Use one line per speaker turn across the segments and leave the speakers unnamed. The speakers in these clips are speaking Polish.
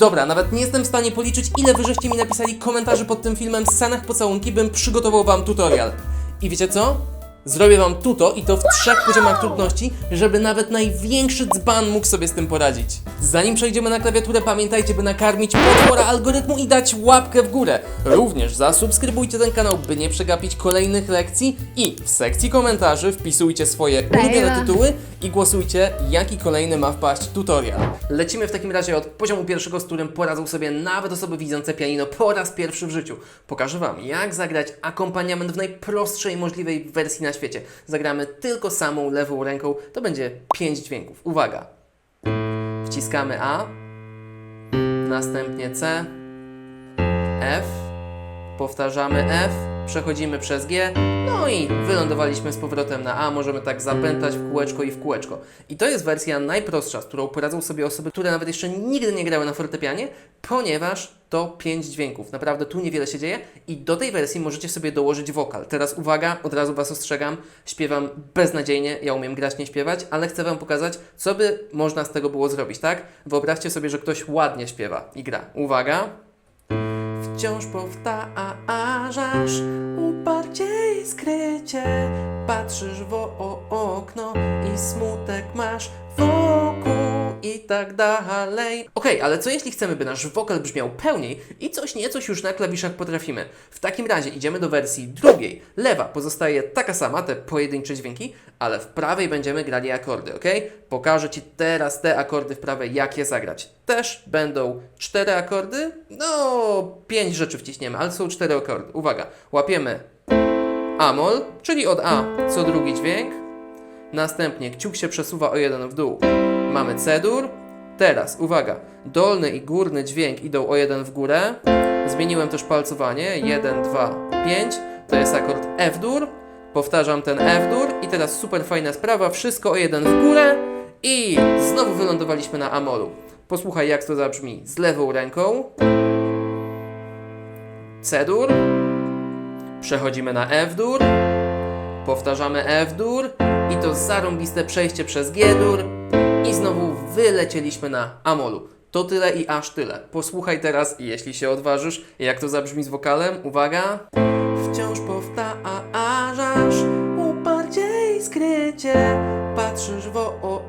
Dobra, nawet nie jestem w stanie policzyć, ile wy żeście mi napisali komentarzy pod tym filmem w scenach pocałunki, bym przygotował wam tutorial. I wiecie co? Zrobię wam tuto i to w trzech poziomach trudności, żeby nawet największy dzban mógł sobie z tym poradzić. Zanim przejdziemy na klawiaturę, pamiętajcie, by nakarmić potwora algorytmu i dać łapkę w górę. Również zasubskrybujcie ten kanał, by nie przegapić kolejnych lekcji i w sekcji komentarzy wpisujcie swoje ulubione tytuły i głosujcie, jaki kolejny ma wpaść tutorial. Lecimy w takim razie od poziomu pierwszego, z którym poradzą sobie nawet osoby widzące pianino po raz pierwszy w życiu. Pokażę Wam, jak zagrać akompaniament w najprostszej możliwej wersji na świecie. Zagramy tylko samą lewą ręką, to będzie 5 dźwięków. Uwaga! Wciskamy A, następnie C, F, powtarzamy F, przechodzimy przez G, no i wylądowaliśmy z powrotem na A. Możemy tak zapętać w kółeczko i w kółeczko. I to jest wersja najprostsza, z którą poradzą sobie osoby, które nawet jeszcze nigdy nie grały na fortepianie, ponieważ to 5 dźwięków. Naprawdę tu niewiele się dzieje i do tej wersji możecie sobie dołożyć wokal. Teraz uwaga, od razu Was ostrzegam, śpiewam beznadziejnie, ja umiem grać, nie śpiewać, ale chcę Wam pokazać, co by można z tego było zrobić, tak? Wyobraźcie sobie, że ktoś ładnie śpiewa i gra. Uwaga. Wciąż powtarzasz uparcie i skrycie Patrzysz w okno i smutek masz i tak dalej Okej, ale co jeśli chcemy, by nasz wokal brzmiał pełniej i coś niecoś już na klawiszach potrafimy? W takim razie idziemy do wersji drugiej Lewa pozostaje taka sama, te pojedyncze dźwięki, ale w prawej będziemy grali akordy, ok? Pokażę Ci teraz te akordy w prawej, jak je zagrać. Też będą cztery akordy, no pięć rzeczy wciśniemy, ale są cztery akordy. Uwaga, łapiemy Amol, czyli od A co drugi dźwięk. Następnie kciuk się przesuwa o jeden w dół. Mamy C-dur. Teraz, uwaga, dolny i górny dźwięk idą o jeden w górę. Zmieniłem też palcowanie. 1, 2, 5. To jest akord F-dur. Powtarzam ten F-dur. I teraz super fajna sprawa. Wszystko o jeden w górę. I znowu wylądowaliśmy na Amolu. Posłuchaj, jak to zabrzmi z lewą ręką. C-dur. Przechodzimy na F-dur. Powtarzamy F-dur. I to zarąbiste przejście przez G-dur. I znowu wylecieliśmy na Amolu. To tyle i aż tyle. Posłuchaj teraz, jeśli się odważysz, jak to zabrzmi z wokalem. Uwaga. Wciąż powtarzasz uparcie i skrycie. Patrzysz w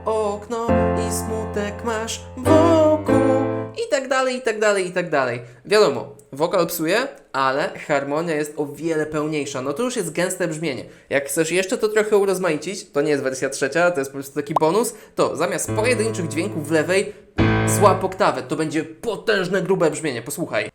okno i smutek masz wokół. I tak dalej, i tak dalej, i tak dalej. Wiadomo, wokal psuje, ale harmonia jest o wiele pełniejsza. No to już jest gęste brzmienie. Jak chcesz jeszcze to trochę urozmaicić, to nie jest wersja trzecia, to jest po prostu taki bonus, to zamiast pojedynczych dźwięków w lewej, złap oktawę. To będzie potężne, grube brzmienie. Posłuchaj.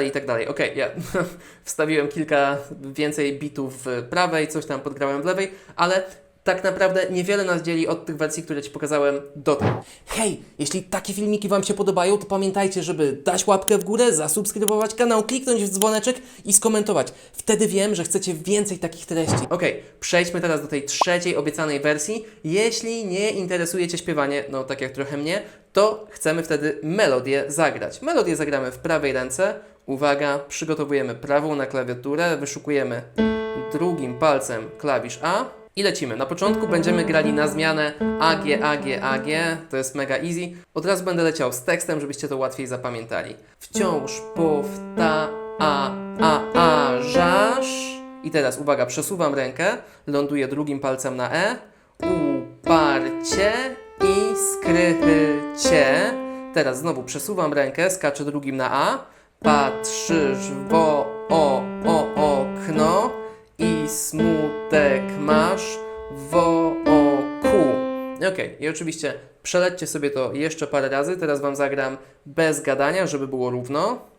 Dalej, i tak dalej. Okej, ja wstawiłem kilka więcej bitów w prawej, coś tam podgrałem w lewej, ale tak naprawdę niewiele nas dzieli od tych wersji, które Ci pokazałem do tej. Hej, jeśli takie filmiki Wam się podobają, to pamiętajcie, żeby dać łapkę w górę, zasubskrybować kanał, kliknąć w dzwoneczek i skomentować. Wtedy wiem, że chcecie więcej takich treści. Okej, przejdźmy teraz do tej trzeciej obiecanej wersji. Jeśli nie interesuje Cię śpiewanie, no tak jak trochę mnie, to chcemy wtedy melodię zagrać. Melodię zagramy w prawej ręce. Uwaga, przygotowujemy prawą na klawiaturę, wyszukujemy drugim palcem klawisz A i lecimy. Na początku będziemy grali na zmianę AG, AG, AG. To jest mega easy. Od razu będę leciał z tekstem, żebyście to łatwiej zapamiętali. Wciąż powtarzasz. I teraz uwaga, przesuwam rękę, ląduję drugim palcem na E. Uparcie i skrycie. Teraz znowu przesuwam rękę, skaczę drugim na A. Patrzysz w o, o okno i smutek masz wokół. Okej, i oczywiście przelećcie sobie to jeszcze parę razy. Teraz Wam zagram bez gadania, żeby było równo.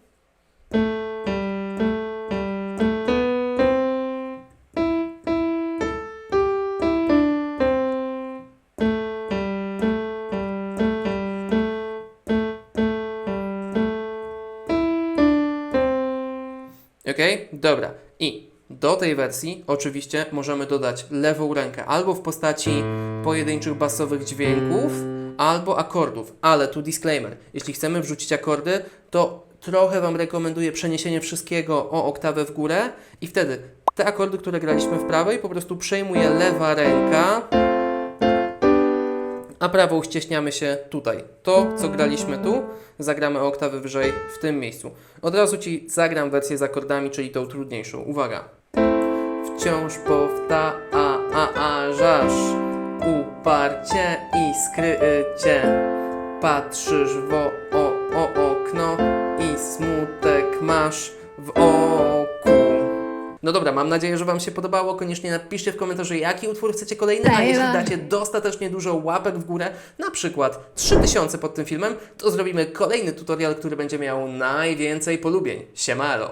Dobra. I do tej wersji oczywiście możemy dodać lewą rękę albo w postaci pojedynczych basowych dźwięków, albo akordów. Ale tu disclaimer: jeśli chcemy wrzucić akordy, to trochę Wam rekomenduję przeniesienie wszystkiego o oktawę w górę i wtedy te akordy, które graliśmy w prawej, po prostu przejmuje lewa ręka, a prawą ścieśniamy się tutaj. To, co graliśmy tu, zagramy o oktawę wyżej w tym miejscu. Od razu Ci zagram wersję z akordami, czyli tą trudniejszą. Uwaga. Wciąż powtarzasz uparcie i skrycie. Patrzysz w o, o, o okno i smutek masz w oku. No dobra, mam nadzieję, że Wam się podobało. Koniecznie napiszcie w komentarzu, jaki utwór chcecie kolejny, a jeśli dacie dostatecznie dużo łapek w górę, na przykład 3000 pod tym filmem, to zrobimy kolejny tutorial, który będzie miał najwięcej polubień. Siemalo!